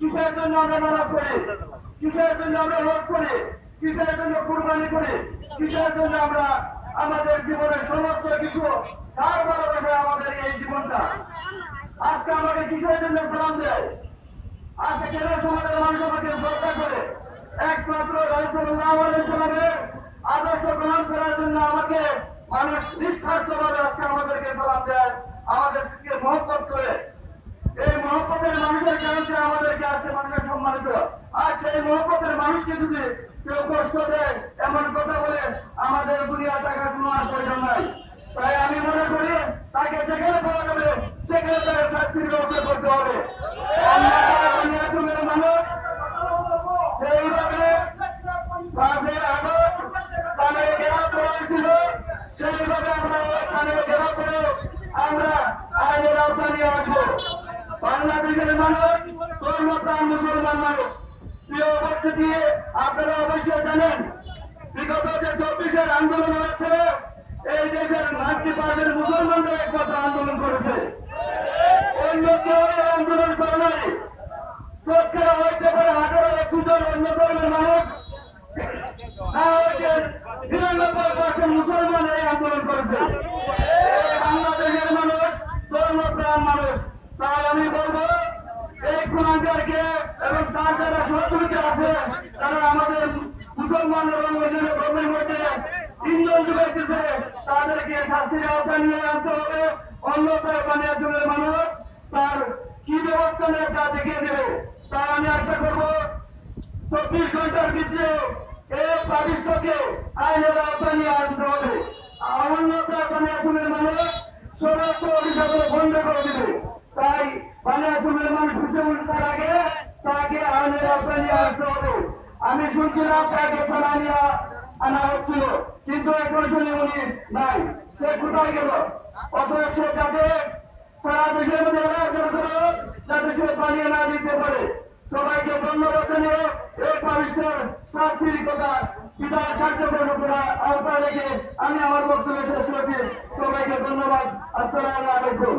কিসের জন্য আমরা করি? কিসের জন্য আমরা রোধ করি? কিসের জন্য কুরবানি করি? কিসের জন্য আমরা আমাদের জীবনের সমস্ত কিছু সার ভালোবাসে আমাদের এই জীবনটা? আজকে আমাকে কিসের জন্য সালাম দেয়? আজকে কেন সমাজের মানুষ আমাকে শ্রদ্ধা করে? একমাত্র সালামের আদর্শ গ্রহণ করার জন্য আমাকে মানুষ নিঃস্বার্থভাবে আজকে আমাদেরকে সালাম দেয় আমাদেরকে মহব্বত করে এই মহব্বতের মানুষের কারণে আমাদেরকে আজকে মানুষের সম্মানিত আর সেই মানুষকে যদি কেউ কষ্ট দেয়, এমন কথা বলে, আমাদের দুনিয়া টাকা কোনো প্রয়োজন নাই। তাই আমি মনে করি, তাকে যেখানে পাওয়া যাবে, সেখানে তাকে শাস্তির ব্যবস্থা করতে হবে। মানুষ সেইভাবে মুসলমান মানুষ প্রিয় উপস্থিতি, আপনারা অবশ্যই জানেন, বিগত যে চব্বিশের আন্দোলন হয়েছে, এই দেশের নাইনটি পার্সেন্ট মুসলমানরা একমাত্র আন্দোলন করেছে। অন্য কেউ আন্দোলন করে নাই। চোখে হইতে পারে হাজারো এক দুজন অন্য ধর্মের মানুষ। হয়েছে নিরানব্বই পার্সেন্ট মুসলমান এই আন্দোলন করেছে। বাংলাদেশের মানুষ, ধর্মপ্রাণ মানুষ। তাই আমি বলব, এই এবং তার যারা সহযোগিতা আছে, তারা আমাদের মুসলমান এবং অন্যান্য ধর্মের মধ্যে তিনজন যুগাইতেছে তাদেরকে শাস্তির আওতায় নিয়ে আনতে হবে। অন্যথায় বানিয়াচলের মানুষ, তার কি ব্যবস্থা নেয় তা দেখিয়ে দেবে। তাই আমি আশা করব চব্বিশ ঘণ্টার ভিতরে এই পারিশ্রকে আইনের আওতায় নিয়ে আনতে হবে। অন্যথায় বানিয়াচলের মানুষ সমস্ত অভিযোগ বন্ধ করে দেবে। তাই বানিয়াচলের মানুষ বুঝে উঠতে আগে কারণে আসতে আমি শুনছিলাম আনা হচ্ছিল, কিন্তু এখন উনি নাই। সে কোথায় গেল? সে যাতে সারা দেশের মধ্যে যাতে সে পালিয়ে না দিতে পারে। সবাইকে ধন্যবাদ জানিয়ে এই শাস্তির কথা কার্যক্রম করা রেখে আমি আমার বক্তব্য শেষ করেছি। সবাইকে ধন্যবাদ। আসসালাম আলাইকুম।